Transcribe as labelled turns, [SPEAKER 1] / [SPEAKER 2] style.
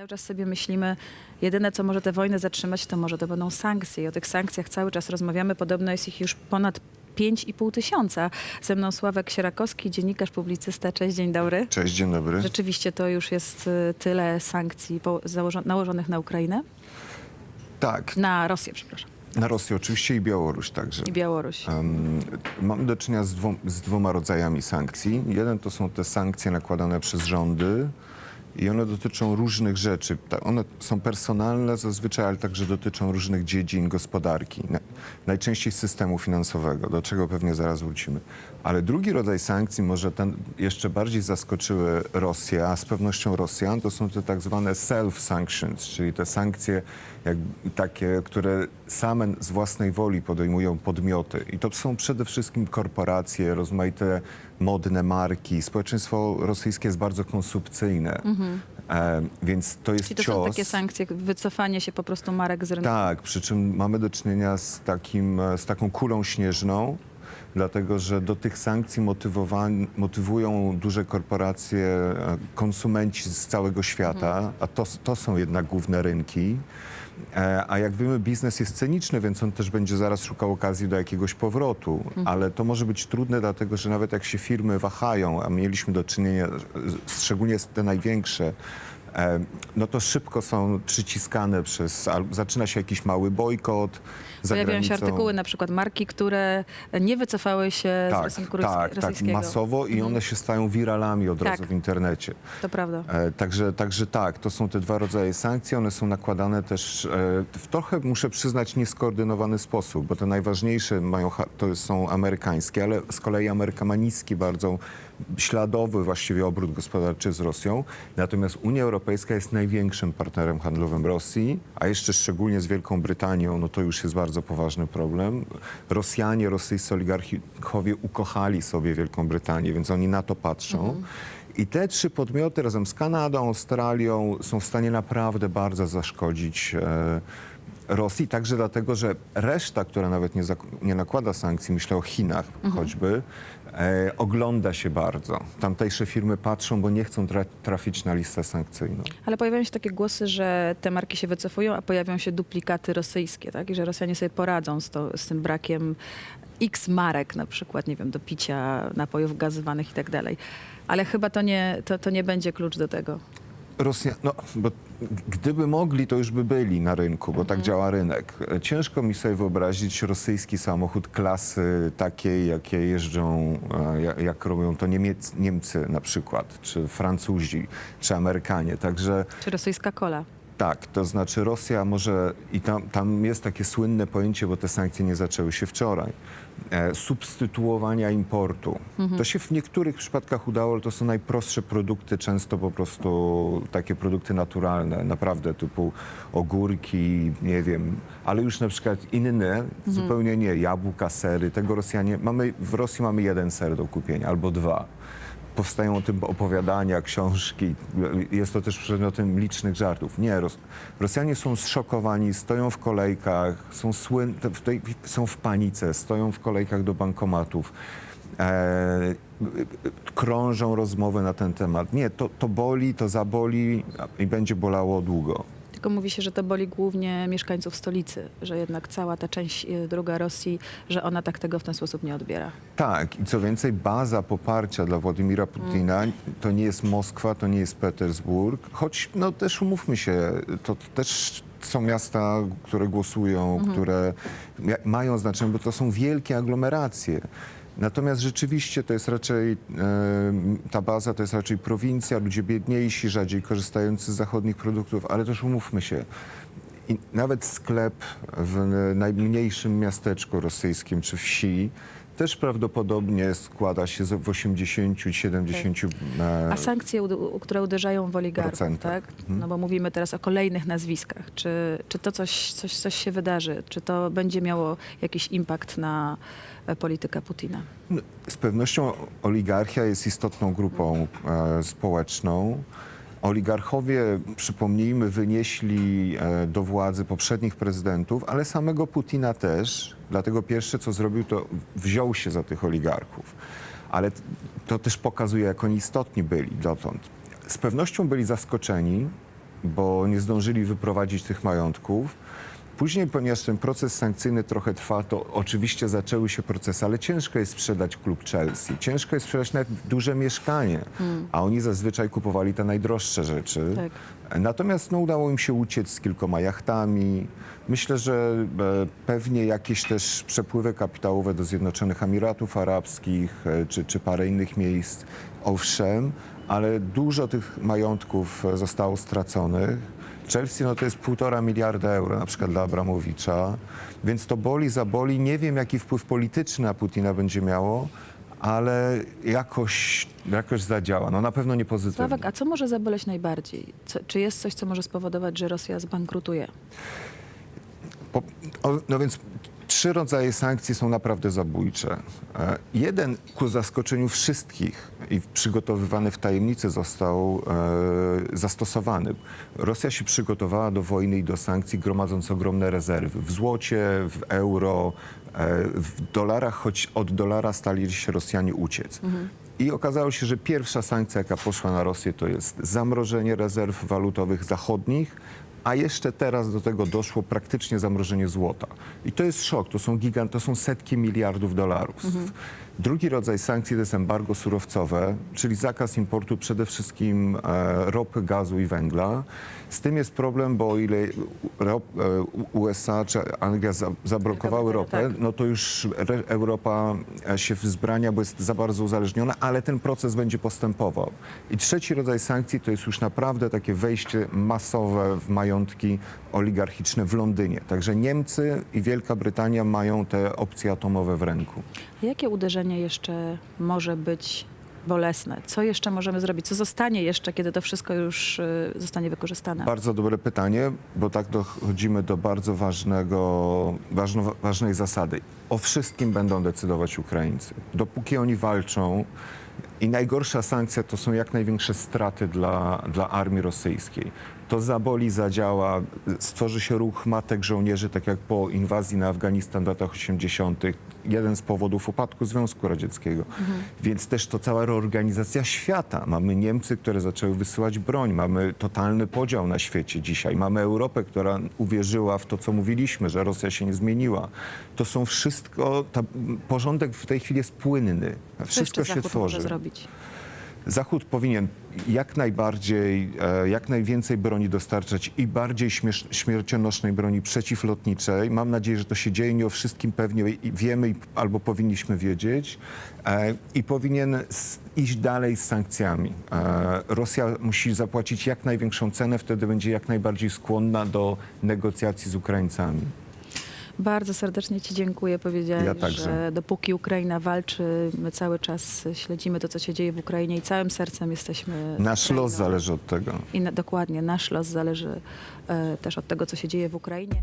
[SPEAKER 1] Cały czas sobie myślimy, jedyne co może tę wojnę zatrzymać, to może to będą sankcje. I o tych sankcjach cały czas rozmawiamy. Podobno jest ich już ponad 5,5 tysiąca. Ze mną Sławek Sierakowski, dziennikarz, publicysta. Cześć, dzień dobry.
[SPEAKER 2] Cześć, dzień dobry.
[SPEAKER 1] Rzeczywiście to już jest y, tyle sankcji nałożonych na Ukrainę,
[SPEAKER 2] Tak,
[SPEAKER 1] na Rosję, przepraszam,
[SPEAKER 2] na Rosję oczywiście i Białoruś także.
[SPEAKER 1] i Białoruś.
[SPEAKER 2] Em, Mamy do czynienia z, z dwoma rodzajami sankcji. Jeden to są te sankcje nakładane przez rządy i one dotyczą różnych rzeczy. One są personalne zazwyczaj, ale także dotyczą różnych dziedzin gospodarki. Na- Najczęściej systemu finansowego, do czego pewnie zaraz wrócimy. Ale drugi rodzaj sankcji, może ten jeszcze bardziej zaskoczyły Rosję, a z pewnością Rosjan, to są te tak zwane self-sanctions, czyli te sankcje jak, takie, które same z własnej woli podejmują podmioty. I to są przede wszystkim korporacje, rozmaite modne marki. Społeczeństwo rosyjskie jest bardzo konsumpcyjne, e, więc to jest
[SPEAKER 1] Czyli to
[SPEAKER 2] cios.
[SPEAKER 1] są takie sankcje, wycofanie się po prostu marek z rynku.
[SPEAKER 2] Tak, przy czym mamy do czynienia z, takim, e, z taką kulą śnieżną, dlatego że do tych sankcji motywują duże korporacje, e, konsumenci z całego świata, a to, to są jednak główne rynki. E, A jak wiemy, biznes jest cyniczny, więc on też będzie zaraz szukał okazji do jakiegoś powrotu. Ale to może być trudne, dlatego że nawet jak się firmy wahają, a mieliśmy do czynienia, szczególnie te największe, e, no to szybko są przyciskane przez, zaczyna się jakiś mały bojkot.
[SPEAKER 1] Pojawiają się
[SPEAKER 2] granicą.
[SPEAKER 1] artykuły, na przykład marki, które nie wycofały się z
[SPEAKER 2] Tak, tak, tak,
[SPEAKER 1] rosyjskiego.
[SPEAKER 2] masowo i one się stają wiralami od razu
[SPEAKER 1] Tak.
[SPEAKER 2] w internecie.
[SPEAKER 1] To prawda.
[SPEAKER 2] E, Także, także tak, to są te dwa rodzaje sankcji. One są nakładane też e, w trochę, muszę przyznać, nieskoordynowany sposób, bo te najważniejsze mają, cha- to są amerykańskie, ale z kolei Ameryka ma niski, bardzo śladowy właściwie obrót gospodarczy z Rosją. Natomiast Unia Europejska jest największym partnerem handlowym Rosji, a jeszcze szczególnie z Wielką Brytanią, no to już jest bardzo poważny problem. Rosjanie, rosyjscy oligarchowie ukochali sobie Wielką Brytanię, więc oni na to patrzą. I te trzy podmioty razem z Kanadą, Australią są w stanie naprawdę bardzo zaszkodzić e, Rosji, także dlatego, że reszta, która nawet nie, nie nakłada sankcji, myślę o Chinach choćby, e, ogląda się bardzo. Tamtejsze firmy patrzą, bo nie chcą tra- trafić na listę sankcyjną.
[SPEAKER 1] Ale pojawiają się takie głosy, że te marki się wycofują, a pojawią się duplikaty rosyjskie, tak? I że Rosjanie sobie poradzą z, to, z tym brakiem x marek, na przykład, nie wiem, do picia, napojów gazowanych i tak dalej. Ale chyba to nie, to, to nie będzie klucz do tego.
[SPEAKER 2] Rosja, no, bo gdyby mogli, to już by byli na rynku, bo tak działa rynek. Ciężko mi sobie wyobrazić rosyjski samochód klasy takiej, jakie jeżdżą, e, ja- jak robią to Niemiec, Niemcy na przykład, czy Francuzi, czy Amerykanie. Także
[SPEAKER 1] Czy rosyjska kola?
[SPEAKER 2] Tak, to znaczy Rosja może, i tam, tam jest takie słynne pojęcie, bo te sankcje nie zaczęły się wczoraj, e, substytuowania importu. To się w niektórych przypadkach udało, ale to są najprostsze produkty, często po prostu takie produkty naturalne, naprawdę typu ogórki, nie wiem, ale już na przykład inne, zupełnie nie, jabłka, sery, tego Rosjanie, mamy, w Rosji mamy jeden ser do kupienia albo dwa powstają o tym opowiadania, książki. Jest to też przedmiotem licznych żartów. Nie, Ros Rosjanie są zszokowani, stoją w kolejkach, są, w tej, są w panice, stoją w kolejkach do bankomatów. E, krążą rozmowy na ten temat. Nie, to, to boli, to zaboli i będzie bolało długo.
[SPEAKER 1] Tylko mówi się, że to boli głównie mieszkańców stolicy, że jednak cała ta część y, druga Rosji, że ona tak tego w ten sposób nie odbiera.
[SPEAKER 2] Tak, i co więcej, baza poparcia dla Władimira Putina to nie jest Moskwa, to nie jest Petersburg, choć no też umówmy się, to też są miasta, które głosują, które mia- mają znaczenie, bo to są wielkie aglomeracje. Natomiast rzeczywiście to jest raczej, e, ta baza to jest raczej prowincja, ludzie biedniejsi, rzadziej korzystający z zachodnich produktów, ale też umówmy się, nawet sklep w najmniejszym miasteczku rosyjskim czy wsi też prawdopodobnie składa się z w 80-70
[SPEAKER 1] A sankcje, które uderzają w oligarchów,
[SPEAKER 2] Procentach.
[SPEAKER 1] tak? No bo mówimy teraz o kolejnych nazwiskach. Czy, czy to coś, coś, coś się wydarzy? Czy to będzie miało jakiś impact na e, politykę Putina?
[SPEAKER 2] No, Z pewnością oligarchia jest istotną grupą e, społeczną. Oligarchowie, przypomnijmy, wynieśli e, do władzy poprzednich prezydentów, ale samego Putina też. Dlatego pierwsze, co zrobił, to wziął się za tych oligarchów. Ale to też pokazuje, jak oni istotni byli dotąd. Z pewnością byli zaskoczeni, bo nie zdążyli wyprowadzić tych majątków. Później, ponieważ ten proces sankcyjny trochę trwa, to oczywiście zaczęły się procesy, ale ciężko jest sprzedać klub Chelsea. Ciężko jest sprzedać nawet duże mieszkanie, a oni zazwyczaj kupowali te najdroższe rzeczy.
[SPEAKER 1] Tak.
[SPEAKER 2] Natomiast no, udało im się uciec z kilkoma jachtami. Myślę, że e, pewnie jakieś też przepływy kapitałowe do Zjednoczonych Emiratów Arabskich e, czy, czy parę innych miejsc. Owszem, ale dużo tych majątków e, zostało straconych. Chelsea no to jest półtora miliarda euro na przykład dla Abramowicza, więc to boli, zaboli. Nie wiem, jaki wpływ polityczny na Putina będzie miało, ale jakoś, jakoś zadziała. No na pewno nie pozytywnie.
[SPEAKER 1] Sławek, a co może zaboleć najbardziej? Co, czy jest coś, co może spowodować, że Rosja zbankrutuje?
[SPEAKER 2] Po, o, no więc trzy rodzaje sankcji są naprawdę zabójcze. E, Jeden ku zaskoczeniu wszystkich i przygotowywany w tajemnicy został e, zastosowany. Rosja się przygotowała do wojny i do sankcji, gromadząc ogromne rezerwy w złocie, w euro, e, w dolarach, choć od dolara stali się Rosjanie uciec. I okazało się, że pierwsza sankcja, jaka poszła na Rosję, to jest zamrożenie rezerw walutowych zachodnich, a jeszcze teraz do tego doszło praktycznie zamrożenie złota. I to jest szok, to są gigant, to są setki miliardów dolarów. Drugi rodzaj sankcji to jest embargo surowcowe, czyli zakaz importu przede wszystkim e, ropy, gazu i węgla. Z tym jest problem, bo o ile e, USA czy Anglia za, zablokowały
[SPEAKER 1] Brytania,
[SPEAKER 2] ropę,
[SPEAKER 1] tak.
[SPEAKER 2] no to już Europa e, się wzbrania, bo jest za bardzo uzależniona, ale ten proces będzie postępował. I trzeci rodzaj sankcji to jest już naprawdę takie wejście masowe w majątki oligarchiczne w Londynie. Także Niemcy i Wielka Brytania mają te opcje atomowe w ręku.
[SPEAKER 1] Jakie uderzenie jeszcze może być bolesne? Co jeszcze możemy zrobić? Co zostanie jeszcze, kiedy to wszystko już y, zostanie wykorzystane?
[SPEAKER 2] Bardzo dobre pytanie, bo tak dochodzimy do bardzo ważnego, ważno, ważnej zasady. O wszystkim będą decydować Ukraińcy. Dopóki oni walczą i najgorsza sankcja to są jak największe straty dla, dla armii rosyjskiej. To zaboli, zadziała, stworzy się ruch matek żołnierzy, tak jak po inwazji na Afganistan w latach 80., jeden z powodów upadku Związku Radzieckiego. Więc też to cała reorganizacja świata. Mamy Niemcy, które zaczęły wysyłać broń, mamy totalny podział na świecie dzisiaj, mamy Europę, która uwierzyła w to, co mówiliśmy, że Rosja się nie zmieniła. To są wszystko, ta, porządek w tej chwili jest płynny. Wszystko się
[SPEAKER 1] Zachód
[SPEAKER 2] tworzy.
[SPEAKER 1] może zrobić?
[SPEAKER 2] Zachód powinien jak najbardziej, e, jak najwięcej broni dostarczać i bardziej śmiercionośnej broni przeciwlotniczej. Mam nadzieję, że to się dzieje. Nie o wszystkim pewnie wiemy albo powinniśmy wiedzieć. E, I powinien iść dalej z sankcjami. E, Rosja musi zapłacić jak największą cenę, wtedy będzie jak najbardziej skłonna do negocjacji z Ukraińcami.
[SPEAKER 1] Bardzo serdecznie Ci dziękuję. Powiedziałeś,
[SPEAKER 2] Ja także.
[SPEAKER 1] że dopóki Ukraina walczy, my cały czas śledzimy to, co się dzieje w Ukrainie i całym sercem jesteśmy. z
[SPEAKER 2] Nasz
[SPEAKER 1] Ukrainą.
[SPEAKER 2] los zależy od tego.
[SPEAKER 1] I na, dokładnie, nasz los zależy e, też od tego, co się dzieje w Ukrainie.